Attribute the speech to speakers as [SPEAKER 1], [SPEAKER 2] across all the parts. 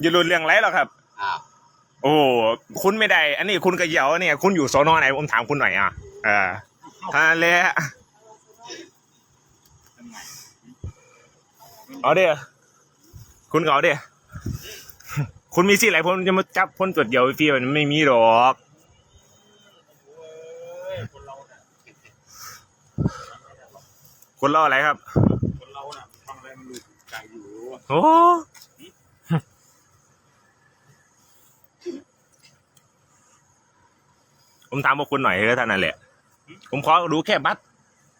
[SPEAKER 1] อย่ารุนเรื่องไรหรอกครับ
[SPEAKER 2] อ้าว
[SPEAKER 1] โอ้คุณไม่ได้ อันนี้คุณกระเหยาเนี่ย คุณอยู่สอนอไหนผมถามคุณหน่อยอะเออท่านเลยเอาเดี๋ยวคุณก็เอาเดี๋ยวคุณมีสิทธิ์อะไรผมจะมาจับคนตรวจเหยาฟรีๆมันไม่มีหรอกคนเล่าอะไรครับ
[SPEAKER 3] คนเราน่ะทำอะไรมันดูใจอยู่
[SPEAKER 1] โอ้ ผมถามพวกคุณหน่อยเถอะท่านนั่นแหละ ผมขอรู้แค่บัตร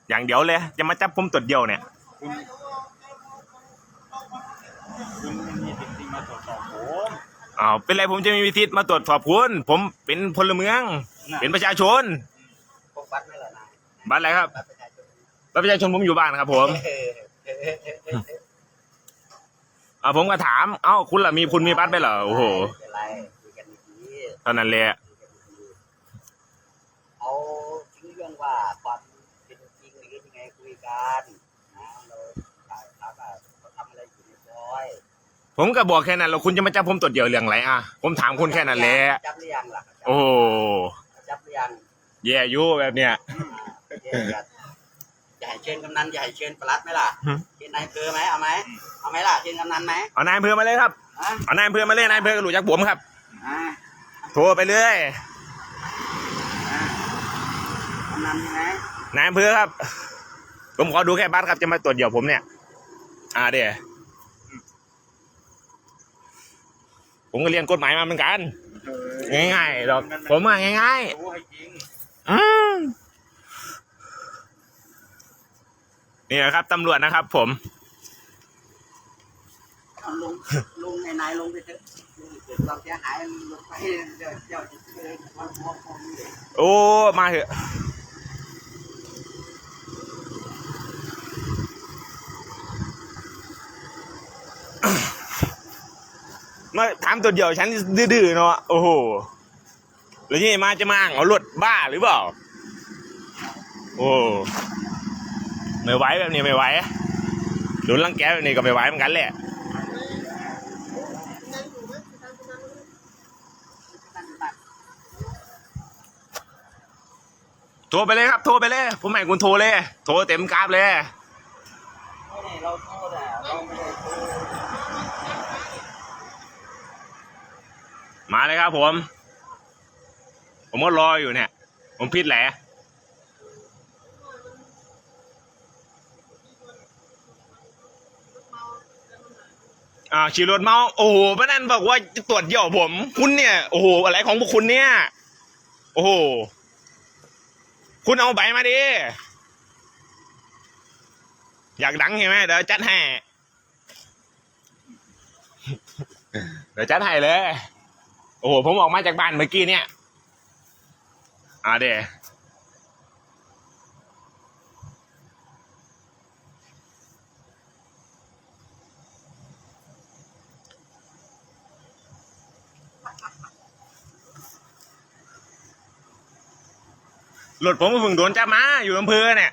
[SPEAKER 1] อย่างเดียวเลย จะมาจับผมตรวจเดียวเนี่ย
[SPEAKER 3] คุณคุณมันมีสิทธิ์มาตรวจสอบผม
[SPEAKER 1] อ้าวเป็นไรผมจะมีวิธีมาตรวจสอบคุณ ผมเป็นพลเมือง เป็นประชาชน
[SPEAKER 2] พกบัตรไหม่ล่ะนาย
[SPEAKER 1] บัตรอะไรครับ
[SPEAKER 2] บัตรประชาชน
[SPEAKER 1] บัตรประชาชนผมอยู่บ้านครับ ผม
[SPEAKER 2] เออเออเออเออเออ
[SPEAKER 1] อ่าผมก็ถาม เอ้าคุณล่ะมีคุณมีบัตรไหมเหรอโอ้โห
[SPEAKER 2] ไม่เป็นไรคุยกันดีๆ
[SPEAKER 1] เท่านั้นแหละ
[SPEAKER 2] เอาถึงเรื่องว่าความเป็นจริงหรือยังไงคุยกันนะเราถ่ายภาพว่าเขาทำอะไรอยู่ในซอย
[SPEAKER 1] ผมก็บอกแค่นั้นแล้วคุณจะมาจับผมตรวจเดียวเรื่องอะไรอะผมถามคุณแค่นั้นแหละ
[SPEAKER 2] จับหรือยังล่ะ
[SPEAKER 1] โอ้โห
[SPEAKER 2] จับหรือยัง
[SPEAKER 1] แย่อยู่แบบเนี้ย
[SPEAKER 2] อ่าอย่าอย่าให้เชิญกำนันอย่าให้เชิญปลัดไหมล่ะ
[SPEAKER 1] หืม
[SPEAKER 2] เชิญนายอำเภอไหมเอาไหมเอาไหมล่ะเชิญกำนันไหม
[SPEAKER 1] เอานายอำเภอมาเลยครับ
[SPEAKER 2] อะ
[SPEAKER 1] เอานายอำเภอมาเลยนายอำเภอก็รู้จักผมครับ
[SPEAKER 2] อะ
[SPEAKER 1] โทรไปเลย
[SPEAKER 2] อะกำนันใช่ไหม
[SPEAKER 1] นายอำเภอครับ ผมขอดูแค่บัตรครับจะมาตรวจเดี่ยวผมเนี่ย อ่าเดี๋ยว ผมก็เรียนกฎหมายมาเหมือนกัน
[SPEAKER 3] เออ
[SPEAKER 1] ง่ายๆหรอกผมอะง่าย
[SPEAKER 3] รู้ให้จริง
[SPEAKER 1] ๆอืมนี่นะครับตำรวจนะครับ ผม
[SPEAKER 2] เอาลงลงในนายลงไปเถอะลงเกิดความเสียหายลงไปเดี๋ยวเดี๋ยวจะเจอความหัวคมเลย
[SPEAKER 1] โอ้มาเถอะ มาถามตัวเดียวฉันดื้อๆเนาะโอ้โหแล้วนี่มาจะมาอ้างเอารถบ้าหรือเปล่า โอ้ไม่ไหวแบบนี้ไม่ไหวโดนรังแกแบบนี้ก็ไม่ไหวเหมือนกันแหละโทรไปเลยครับโทรไปเลย ผมให้คุณโทรเลย โทรเต็มกราฟเลย
[SPEAKER 2] เราโทราไม่ได้โทษ
[SPEAKER 1] มาเลยครับผม ผมก็รออยู่เนี่ย ผมพิดแหละอ่าขี่รถเมาโอ้โหป้านันบอกว่าจะตรวจเยี่ยวผม คุณเนี่ย โอ้โห อะไรของพวกคุณเนี่ย โอ้โห คุณเอาใบมาดิ อยากดังใช่ไหมเดี๋ยวจัดให้ เดี๋ยวจัดให้เลย โอ้โห ผมออกมาจากบ้านเมื่อกี้เนี่ย อ่าเดรถผมก็เพิ่งโดนจับมาอยู่อำเภอเนี่ย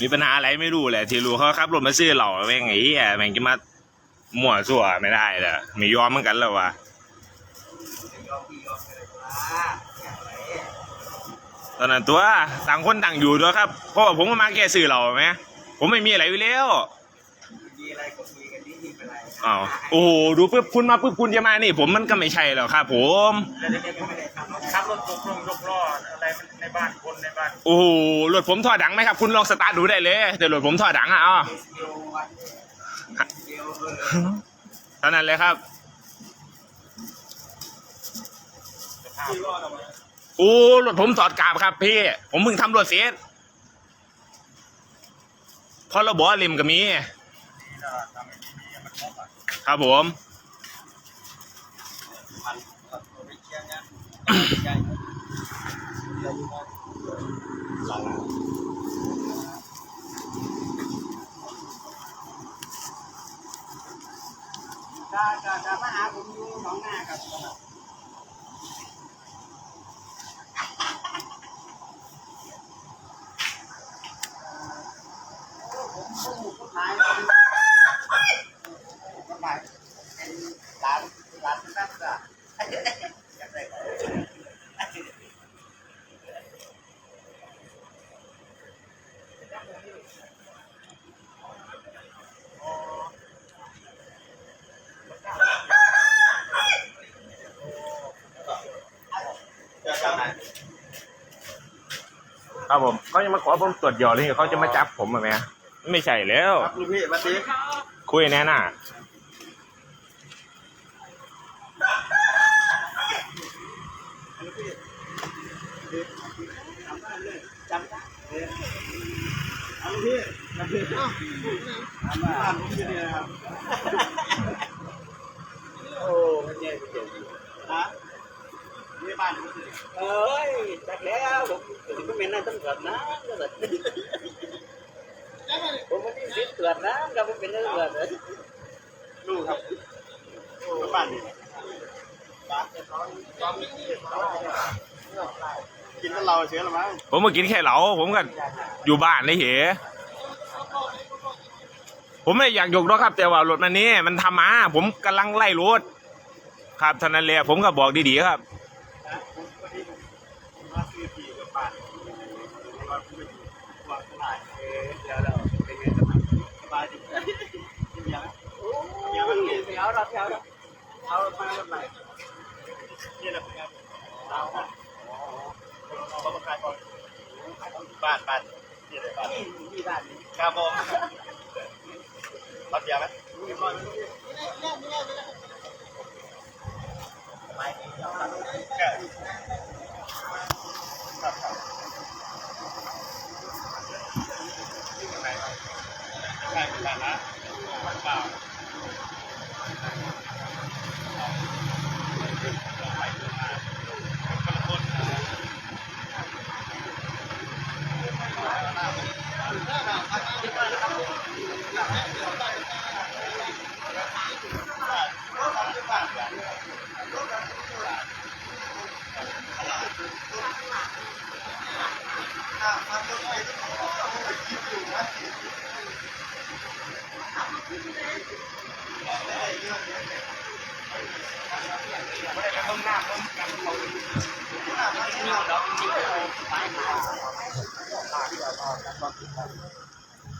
[SPEAKER 1] มีปัญหาอะไรไม่รู้แหละ ที่รู้เขาขับรถมาซื้อเหล่าแม่งไอ้เหี้ยแม่งจะมามั่วสั่วไม่ได้เลยไม่ยอมเหมือนกันแล้ววะตอนนั้นตัวต่างคนต่างอยู่ด้วยครับเพราะว่าผมก็มาแก้ซื้อเหล่าไหมผมไม่มีอะไรอยู่แล้ว
[SPEAKER 2] อ้า
[SPEAKER 1] วโอ้โหดูปุ๊บคุณมาปุ๊บคุณจะมานี่ ผมมันก็ไม่ใช่แล้วครับผม
[SPEAKER 2] แล้วเด็กๆก็ไม่ได้ทำหรอก
[SPEAKER 3] ขับรถตกลงยกล้อ ในบ้านคนในบ้าน
[SPEAKER 1] โอ้โหรถผมท่อดังไหมครับ คุณลองสตาร์ทดูได้เลยเดี๋ยวรถผมท่อดังอะอ๋อ
[SPEAKER 2] เดียววันเดียวเออ
[SPEAKER 1] เท่านั้นเลยครับ
[SPEAKER 2] ที่รอดออกมา
[SPEAKER 1] โอ้รถผมถอดกราบครับพี่ ผมเพิ่งทำรถเสียพอเราบอกริมก็มี
[SPEAKER 3] นี่นะทำให้ดีๆมันครบอะ
[SPEAKER 1] ครับผม
[SPEAKER 2] หลังจะจะจะมาหาผมอยู่หนองหน้าครับผมผมผมขายผมขายเป็นร้านร้านนั่นก็อยากได้
[SPEAKER 1] ครับผมเขาจะมาขอผมตรวจยอดเลยเขาจะมาจับผมไหมไม่ใช่แล้ว
[SPEAKER 2] ครับลูกพี่สวัสดี
[SPEAKER 1] คุยแน่น่ะ
[SPEAKER 2] จำได้เอาลูกพี่สวัสดีอ้าวทำบ้านผมอยู่นี่นะครับโอ้ไม่ใช่ไม่ใช่ฮะนี่บ้านผมอยู่นี่เอ้ยจักแล้ว ผมผมก็เป็นนายตำรวนะก็แบบผมไม่ได้สิทธิ์ตรวนะก็ผมเป็นตำรวจเลย
[SPEAKER 3] ลูกครับบ้านนี่กินแต่เราเชื้อหรือมั้ง
[SPEAKER 1] ผมมากินแค่เหลาผมก็อยู่บ้านเลยเหรผมไม่อยากยกหรอกครับ แต่ว่ารถมันนี้มันทำมา ผมกำลังไล่รถครับท่านั้นแหละผมก็บอกดีๆครับ
[SPEAKER 3] บ้านว่าผมไม่อยู่ว่าเท่าไหร่
[SPEAKER 2] เดี๋ยวเราเป็นไงกันบ้างสบายดี
[SPEAKER 3] กินยัง
[SPEAKER 2] โอ้ยเอาเราเอาเราเอามาเมื่อไหร่
[SPEAKER 3] นี่แหละครับเอาครับเอามาขายก่อนบ้านบ้านนี่เลยบ้าน
[SPEAKER 2] ที่บ้านนี้
[SPEAKER 3] ครับผมรับยาไหม
[SPEAKER 2] ไปเอาเรา
[SPEAKER 3] แค่ครับครับใช่เป็นบ้านนะเปล่า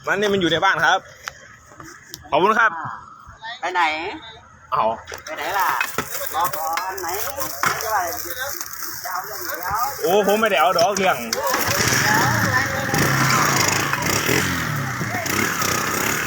[SPEAKER 1] มันนี่มันอยู่ในบ้านครับ ขอบคุณครับ
[SPEAKER 2] ไปไหน
[SPEAKER 1] เอา
[SPEAKER 2] ไปไหนล่ะ รอก่อนไหนจะว่าจะเอาเรื่องเดียว
[SPEAKER 1] โอ้ ผมไม่ได้เอาดอกเรื่อง
[SPEAKER 2] เดี๋ยว